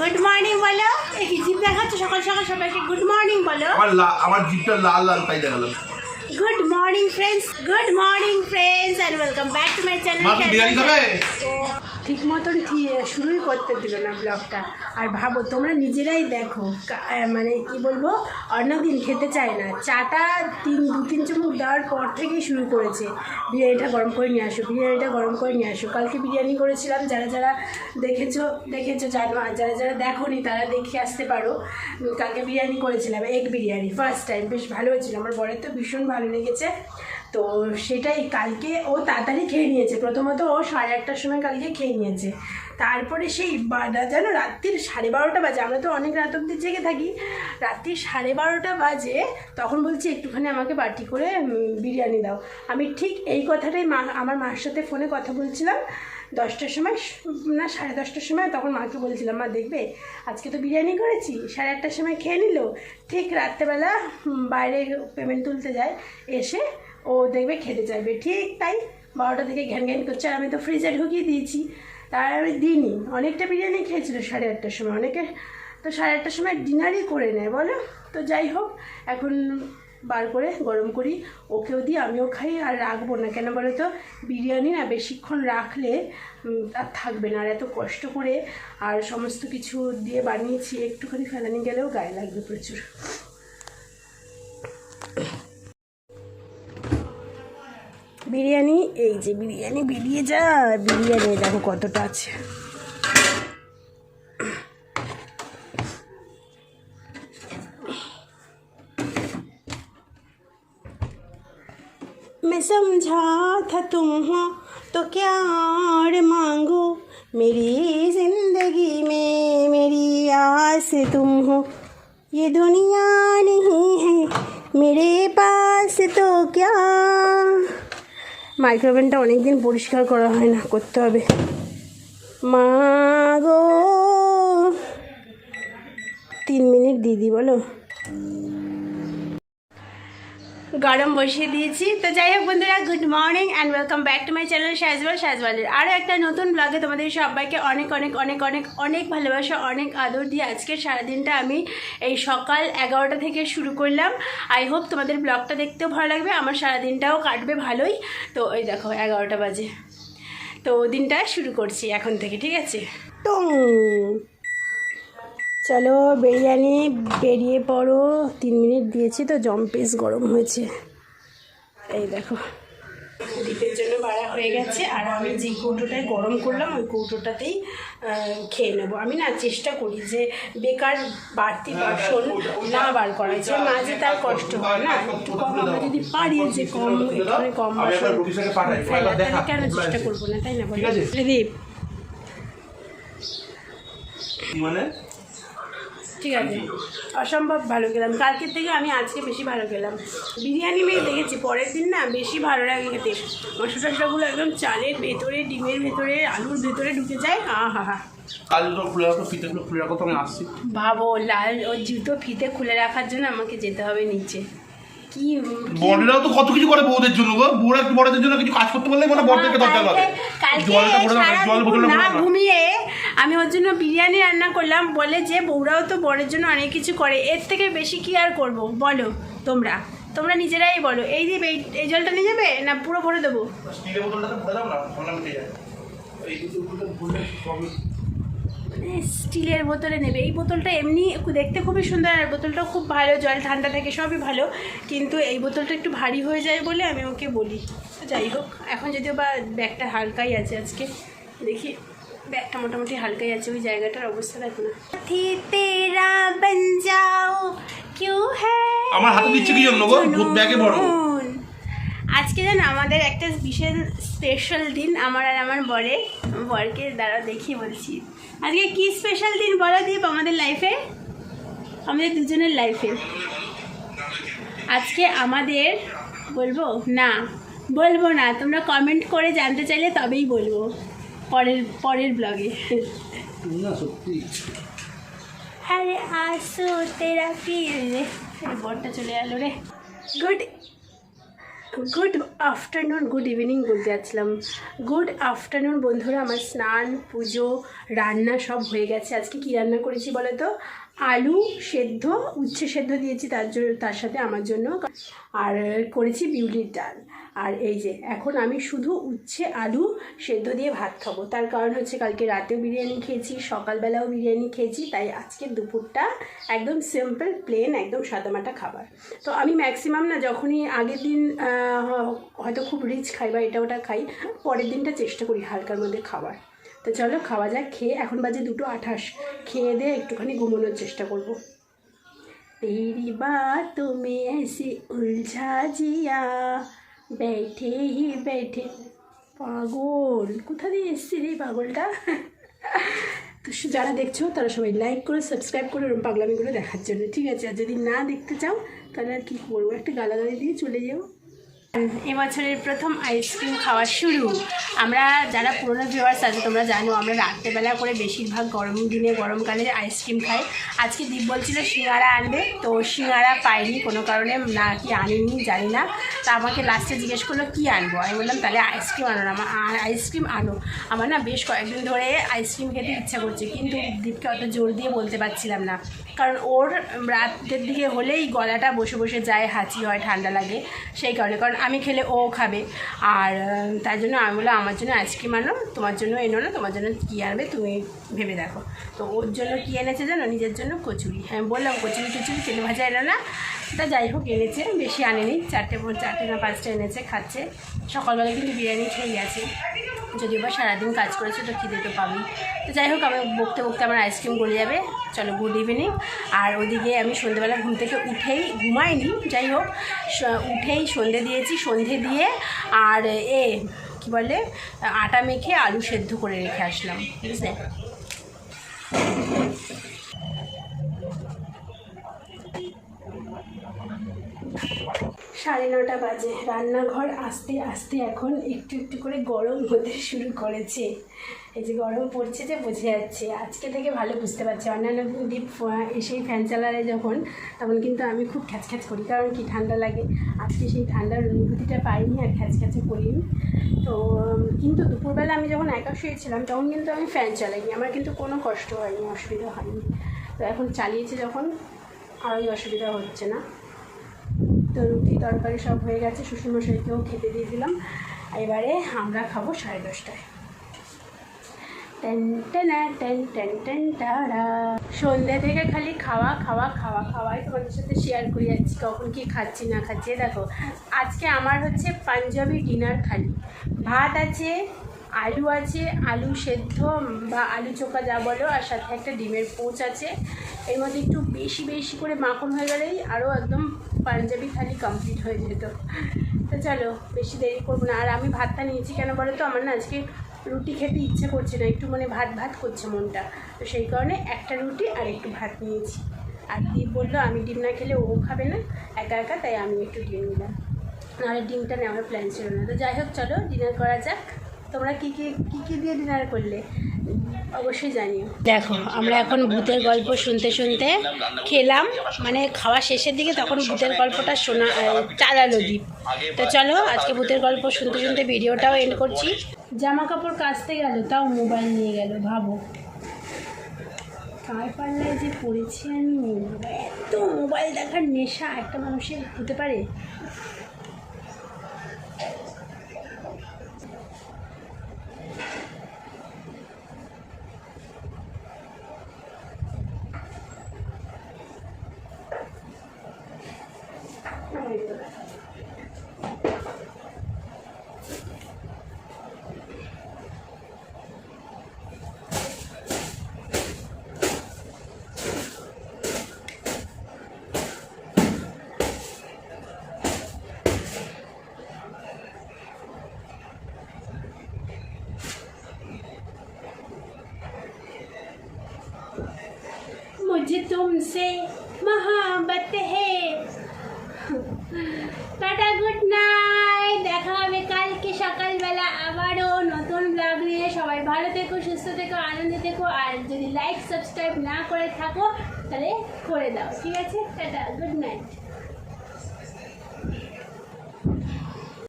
Good morning বলো। এই zip দেখাচ্ছ সকাল সকাল সবাইকে গুড মর্নিং বলো। আমার আমার জিপটা লাল লাল তাই দেখালাম good morning friends good morning friends and welcome back to my channel ঠিক মতন শুরুই করতে দিল না ব্লগটা। আর ভাবো, তোমরা নিজেরাই দেখো মানে কি বলব, অন্যদিন খেতে চায় না। চাটা তিন দু তিন চুমুক দেওয়ার পর থেকেই শুরু করেছে। বিরিয়ানিটা গরম করে নিয়ে আসো, বিরিয়ানিটা গরম করে নিয়ে আসো। কালকে বিরিয়ানি করেছিলাম, যারা যারা দেখেছ দেখেছ, জানো, আর যারা যারা দেখোনি, তারা দেখে আসতে পারো। কালকে বিরিয়ানি করেছিলাম এগ বিরিয়ানি ফার্স্ট টাইম বেশ ভালো হয়েছিল। আমার বরের তো ভীষণ ভালো লেগেছে। তো সেটাই কালকে ও তাড়াতাড়ি খেয়ে নিয়েছে। প্রথমত ও সাড়ে আটটার সময় কালকে খেয়ে নিয়েছে। তারপরে সেই যেন রাত্রির সাড়ে বারোটা বাজে। আমরা তো অনেক রাত অব্দি জেগে থাকি। রাত্রির সাড়ে বারোটা বাজে, তখন বলছি, একটুখানি আমাকে বাটি করে বিরিয়ানি দাও। আমি ঠিক এই কথাটাই মা, আমার মার সাথে ফোনে কথা বলছিলাম। দশটার সময়, না, সাড়ে দশটার সময় তখন মাকে বলছিলাম, মা, দেখবে, আজকে তো বিরিয়ানি করেছি। সাড়ে আটটার সময় খেয়ে নিল। ঠিক রাত্রেবেলা বাইরে পেমেন্ট তুলতে যায়। এসে ও দেখবে খেতে চাইবে। ঠিক তাই বারোটা থেকে ঘ্যান ঘ্যান করছে আর আমি তো ফ্রিজে ঢুকিয়ে দিয়েছি। তার আমি দিইনি। অনেকটা বিরিয়ানি খেয়েছিল সাড়ে আটটার সময়। অনেকে তো সাড়ে আটটার সময় ডিনারই করে নেয়, বলো? তো যাই হোক, এখন বার করে গরম করি। ওকেও দিই, আমিও খাই আর রাখব না। কেন বলো তো? বিরিয়ানি না বেশিক্ষণ রাখলে আর থাকবে না। আর এত কষ্ট করে আর সমস্ত কিছু দিয়ে বানিয়েছি, একটুখানি ফেলানি গেলেও গায়ে লাগবে প্রচুর। বিরিয়ানি এই যে বিরিয়ানি বেরিয়ে যা বিরিয়ানি দেখো কতটা আছে मैं समझा था तुम हो तो क्या और मांगो मेरी जिंदगी में मेरी आस तुम हो ये दुनिया नहीं है मेरे पास तो क्या মাইক্রোওভেনটা অনেক দিন পরিষ্কার করা হয় না, করতে হবে। মা গো। তিন মিনিট দিদি, বলো। গরম বসিয়ে দিয়েছি। তো যাই হোক বন্ধুরা good morning and welcome back to my channel সাজওয়াল সাজওয়ালের আরও একটা নতুন ব্লগে তোমাদের সবাইকে অনেক অনেক অনেক অনেক অনেক ভালোবাসা, অনেক আদর দিয়ে আজকের সারাদিনটা আমি এই সকাল এগারোটা থেকে শুরু করলাম। আই হোপ তোমাদের ব্লগটা দেখতেও ভালো লাগবে, আমার সারাদিনটাও কাটবে ভালোই। তো ওই দেখো, এগারোটা বাজে। তো দিনটা শুরু করছি এখন থেকে, ঠিক আছে? তো চলো বিরিয়ানি বেরিয়ে পড়ো। তিন মিনিট দিয়েছি তো জম্পিস গরম হয়েছে। এই দেখো। ডিপের জন্য বাড়া হয়ে গেছে আর আমি যে কৌটোটায় গরম করলাম ওই কৌটোটাতেই খেয়ে নেব। আমি না চেষ্টা করি যে বেকার বাড়তি বাসন না বার করাই যে মাঝে তার কষ্ট হয় না একটু কম আমরা যদি পারি যে কম এখানে কম বাসন কেন চেষ্টা করব না তাই না ঠিক আছে? দীপ মানে? ঠিক আছে। অসম্ভব ভালো গেলাম কালকের থেকে আমি আজকে বেশি ভালো গেলাম বিরিয়ানি মেয়ে দেখেছি পরের দিন না বেশি ভালো লাগে খেতে। মশলা টশলাগুলো একদম চালের ভেতরে ডিমের ভেতরে আলুর ভেতরে ঢুকে যায় আ হা হা কাল খুলে রাখো ফিতেগুলো খুলে রাখো তো আমি আসছি। ভাবো লাল ও জুতো ফিতে খুলে রাখার জন্য আমাকে যেতে হবে নিচে। কি কি- বড়রাও তো কত কিছু করে বউদের জন্য গো। বউরা বড়দের জন্য কিছু কাজ করতে বললে মানে বড়দেরকে দরকার লাগে। জলটা ভরে জল বোতলটা না ভরে ঘুমিয়ে আমি ওর জন্য বিরিয়ানি রান্না করলাম। বলে যে বউরাও তো বরের জন্য অনেক কিছু করে এর থেকে বেশি কি আর করব? বলো তোমরা। তোমরা নিজেরাই বলো। এই যে এই এই জলটা নিয়ে যাবে না পুরো ভরে দেবো? স্টিলের বোতলটাতে ভরে দাও না মানে স্টিলের বোতলে নেবে। এই বোতলটা এমনি দেখতে খুবই সুন্দর আর বোতলটাও খুব ভালো জল ঠান্ডা থাকে সবই ভালো। কিন্তু এই বোতলটা একটু ভারী হয়ে যায় বলে আমি ওকে বলি। তো যাই হোক এখন যদিও বা ব্যাগটা হালকাই আছে আজকে দেখি। ব্যাগটা মোটামুটি হালকাই আছে ওই জায়গাটার অবস্থা দেখো না। থি তেরা বন যাও কিউ হ্যায় আমার হাতে দিচ্ছে কি জন্য গো? ভূত ব্যাগে ভরো। আজকে জানো আমাদের একটা বিশেষ স্পেশাল দিন আমার আর আমার বরে বরকে দ্বারা দেখিয়ে বলছি। আজকে কি স্পেশাল দিন বলা দীপ আমাদের লাইফে আমাদের দুজনের লাইফে আজকে আমাদের বলব? না বলব না। তোমরা কমেন্ট করে জানতে চাইলে তবেই বলব। পরের পরের ব্লগে আরে আসো তেরা ফির বরটা চলে গেল রে। Good good afternoon good evening বলতে যাচ্ছিলাম। গুড আফটারনুন বন্ধুরা, আমার স্নান, পুজো, রান্না সব হয়ে গেছে। আজকে কি রান্না করেছি বলো তো? আলু সেদ্ধ, উচ্ছে সেদ্ধ দিয়েছি তার জন্য, তার সাথে আমার জন্য। আর করেছি বিউলির ডাল। আর এই যে এখন আমি শুধু উচ্ছে আলু সেদ্ধ দিয়ে ভাত খাবো তার কারণ হচ্ছে কালকে রাতেও বিরিয়ানি খেয়েছি সকালবেলাও বিরিয়ানি খেয়েছি তাই আজকে দুপুরটা একদম সিম্পল প্লেন একদম সাদামাটা খাবার তো আমি ম্যাক্সিমাম না যখনই আগের দিন আহ, হয়তো খুব রিচ খাই বা এটা ওটা খাই পরের দিনটা চেষ্টা করি হালকার মধ্যে খাবার তো চলো খাওয়া যাক খেয়ে এখন বাজে দুটো আঠাশ খেয়ে দিয়ে একটুখানি ঘুমানোর চেষ্টা করবো तेरी बातों में ऐसे उलझा जिया बैठे ही बैठे পাগল কোথা দিয়ে এসছি রে এই পাগলটা তো সু- যারা দেখছো তারা সবাই লাইক করে সাবস্ক্রাইব করে ওরকম পাগলামিগুলো দেখার জন্য ঠিক আছে আর যদি না দেখতে চাও তাহলে আর কী করবো একটা গালাগালি দিয়ে চলে যাও এবছরের প্রথম আইসক্রিম খাওয়া শুরু। আমরা যারা পুরোনো ভিউয়ার্স আছে, তোমরা জানো, আমরা রাত্রেবেলা করে বেশিরভাগ গরম দিনে গরমকালে আইসক্রিম খাই। আজকে দীপ বলছিল সিঙ্গারা আনবে, তো সিঙ্গারা পাইনি, কোনো কারণে না কি আনিনি, জানি না। তা আমাকে লাস্টে জিজ্ঞেস করল, কী আনব? আমি বললাম, তাহলে আইসক্রিম আনো না আমার আইসক্রিম আনো। আমার না বেশ কয়েকদিন ধরে আইসক্রিম খেতে ইচ্ছা করছে, কিন্তু দীপকে অত জোর দিয়ে বলতে পারছিলাম না। কারণ ওর রাতের দিকে হলেই গলাটা বসে বসে যায়, হাঁচি হয়, ঠান্ডা লাগে সেই কারণে। কারণ আমি খেলে ও খাবে। আর তার জন্য আমি বললাম, আমার জন্য আইসক্রিম আনো, তোমার জন্য এনো না, তোমার জন্য কী আনবে তুমি ভেবে দেখো। তো ওর জন্য কী এনেছে জানো? নিজের জন্য কচুরি। হ্যাঁ বললাম, কচুরি, টচুরি, তেলে ভাজা এনো না। তা যাই হোক, এনেছে, বেশি আনেনি। চারটে চারটে না পাঁচটা এনেছে, খাচ্ছে। সকালবেলা কিন্তু বিরিয়ানি খেয়ে গেছে যদিও বা সারাদিন কাজ করেছে, তো খিদে তো পাবি তো যাই হোক আমি বকতে বকতে আমার আইসক্রিম গলে যাবে। চলো গুড ইভিনিং আর ওদিকে আমি সন্ধ্যেবেলা ঘুম থেকে উঠেই ঘুমাইনি, যাই হোক উঠেই সন্ধে দিয়েছি, সন্ধে দিয়ে আর এ, কি বলে, আটা মেখে আলু সেদ্ধ করে রেখে আসলাম, বুঝলে? সাড়ে নটা বাজে। রান্নাঘর আস্তে আস্তে এখন একটু একটু করে গরম হতে শুরু করেছে। এই যে গরম পড়ছে যে বোঝা যাচ্ছে। আজকে থেকে ভালো বুঝতে পারছি। অন্যান্য দিন এসেই ফ্যান চালালে যখন, তখন কিন্তু আমি খুব খ্যাচখ্যাচ করি। কারণ কি? ঠান্ডা লাগে। আজকে সেই ঠান্ডার অনুভূতিটা পাইনি আর খ্যাচখ্যাচে করিনি। তো, কিন্তু দুপুরবেলা আমি যখন একা শুয়েছিলাম, তখন কিন্তু আমি ফ্যান চালাইনি। আমার কিন্তু কোনো কষ্ট হয়নি, অসুবিধা হয়নি। তো এখন চালিয়েছি যখন আরোই অসুবিধা হচ্ছে না। তো রুটি তরকারি সব হয়ে গেছে, শ্বশুরমশাইকেও খেতে দিয়ে দিলাম। এবারে আমরা খাব সাড়ে দশটায়। সন্ধ্যা থেকে খালি খাওয়া খাওয়া খাওয়া, খাওয়াই তোমাদের সাথে শেয়ার করে যাচ্ছি, কখন কি খাচ্ছি, না খাচ্ছি। দেখো, আজকে আমার হচ্ছে পাঞ্জাবি ডিনার খালি। ভাত আছে আলু আছে, আলু সেদ্ধ, বা আলু চোখা যা বলো, আর সাথে একটা ডিমের পোচ আছে। এর মধ্যে একটু বেশি বেশি করে মাখন হয়ে গেলেই আরও একদম পাঞ্জাবি থালি কমপ্লিট হয়ে যেত। তো চলো, বেশি দেরি করব না। আর আমি ভাতটা নিয়েছি কেন বলো তো? আমার না আজকে রুটি খেতে ইচ্ছে করছে না। একটু মানে ভাত ভাত করছে মনটা। তো সেই কারণে একটা রুটি আর একটু ভাত নিয়েছি। আর দীপ বলল, আমি ডিম না খেলে ও খাবে না, একা একা, তাই আমি একটু ডিম নিলাম। নাহলে ডিমটা নেওয়ার প্ল্যান ছিল না। তো যাই হোক, চলো ডিনার করা যাক। তোমরা কী কী কী কী দিয়ে ডিনার করলে? অবশ্যই জানিও। দেখো, আমরা এখন ভূতের গল্প শুনতে শুনতে খেলাম। মানে খাওয়া শেষের দিকে তখন ভূতের গল্পটা শোনা চালালো দ্বীপ তো চলো, আজকে ভূতের গল্প শুনতে শুনতে ভিডিওটাও এন্ড করছি। জামা কাপড় কাচতে গেল, তাও মোবাইল নিয়ে গেল, ভাবো। কার পাল্লায় যে পড়েছি আমি এত মোবাইল দেখার নেশা একটা মানুষের হতে পারে? টাটা, গুড নাইট। দেখা হবে কালকে সকালবেলা আবারও নতুন ব্লগ নিয়ে। সবাই ভালো থেকো, সুস্থ থেকো, আনন্দে থেকো। আর যদি লাইক সাবস্ক্রাইব না করে থাকো, তাহলে করে দাও। ঠিক আছে? টাটা, গুড নাইট।